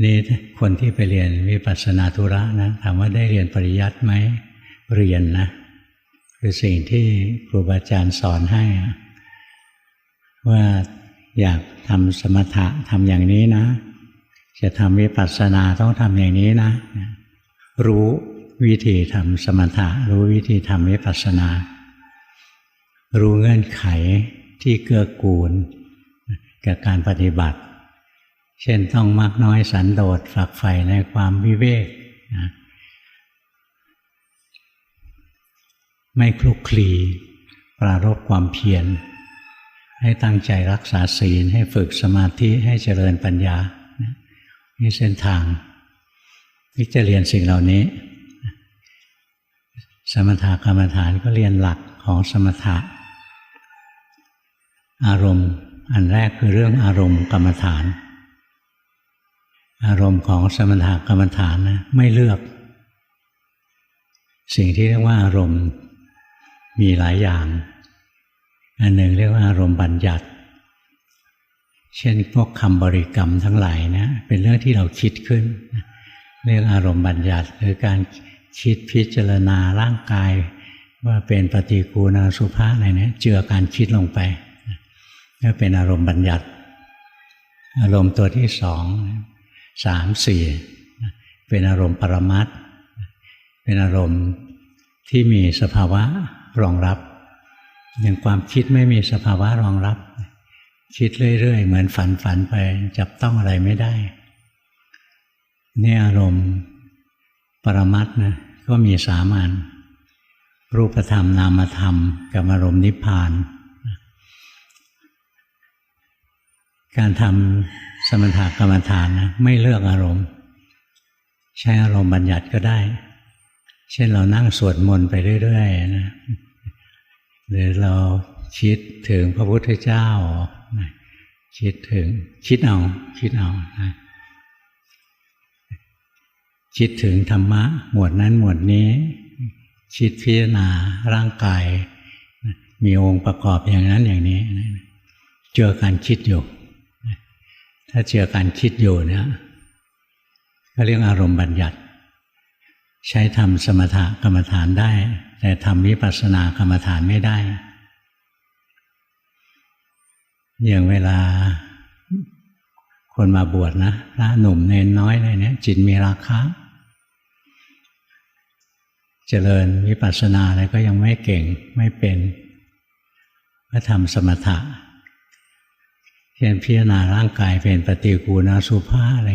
นี่คนที่ไปเรียนวิปัสสนาธุระนะถามว่าได้เรียนปริยัติไหมเรียนนะคือสิ่งที่ครูบาอาจารย์สอนให้ ว่าอยากทำสมถะทำอย่างนี้นะ จะทำวิปัสสนาต้องทำอย่างนี้นะ รู้วิธีทำสมถะ รู้วิธีทำวิปัสสนา รู้เงื่อนไขที่เกื้อกูลกับการปฏิบัติ เช่นต้องมากน้อยสันโดษฝักใฝ่ในความวิเวกนะไม่คลุกคลีปรารบความเพียร ให้ตั้งใจรักษาศีล ให้ฝึกสมาธิให้เจริญปัญญา นี่เส้นทางที่จะเรียนสิ่งเหล่านี้ สมถกรรมฐานก็เรียนหลักของสมถะ อารมณ์ อันแรกคือเรื่องอารมณ์กรรมฐาน อารมณ์ของสมถกรรมฐานนะไม่เลือก สิ่งที่เรียกว่าอารมณ์มีหลายอย่าง อันหนึ่งเรียกว่าอารมณ์บัญญัติ เช่นพวกคำบริกรรมทั้งหลายนะเป็นเรื่องที่เราคิดขึ้น เรียกอารมณ์บัญญัติหรือการคิดพิจารณาร่างกาย ว่าเป็นปฏิกูณสุภาอะไรเนี่ยเจือการคิดลงไปก็เป็นอารมณ์บัญญัติ อารมณ์ตัวที่สอง สามสี่เป็นอารมณ์ปรมัตเป็นอารมณ์ที่มีสภาวะรองรับ อย่างความคิดไม่มีสภาวะรองรับ คิดเรื่อย ๆ เหมือนฝันฝันไปจับต้องอะไรไม่ได้นี่อารมณ์ปรมัตนะก็มีสามัญรูปธรรมนามธรรมกับอารมณ์นิพพาน การทำสมถกรรมฐานนะไม่เลือกอารมณ์ ใช้อารมณ์บัญญัติก็ได้ เช่นเรานั่งสวดมนต์ไปเรื่อยๆนะหรือเราคิดถึงพระพุทธเจ้า คิดถึงคิดเอาคิดเอานะคิดถึงธรรมะ หมวดนั้นหมวดนี้ คิดพิจารณาร่างกาย มีองค์ประกอบอย่างนั้นอย่างนี้ เจอการคิดอยู่ ถ้าเจอการคิดอยู่เนี่ยก็เรียกอารมณ์บัญญัติ ใช้ทำสมถกรรมฐานได้ แต่ทำวิปัสสนากรรมฐานไม่ได้ อย่างเวลาคนมาบวชนะพระหนุ่มเนนน้อยอะไรเนี่ยจิตมีราคะ เจริญวิปัสสนาอะไรก็ยังไม่เก่งไม่เป็นก็ทำสมถะ เช่นพิจารณาร่างกายเป็นปฏิกูณสุภาอะไร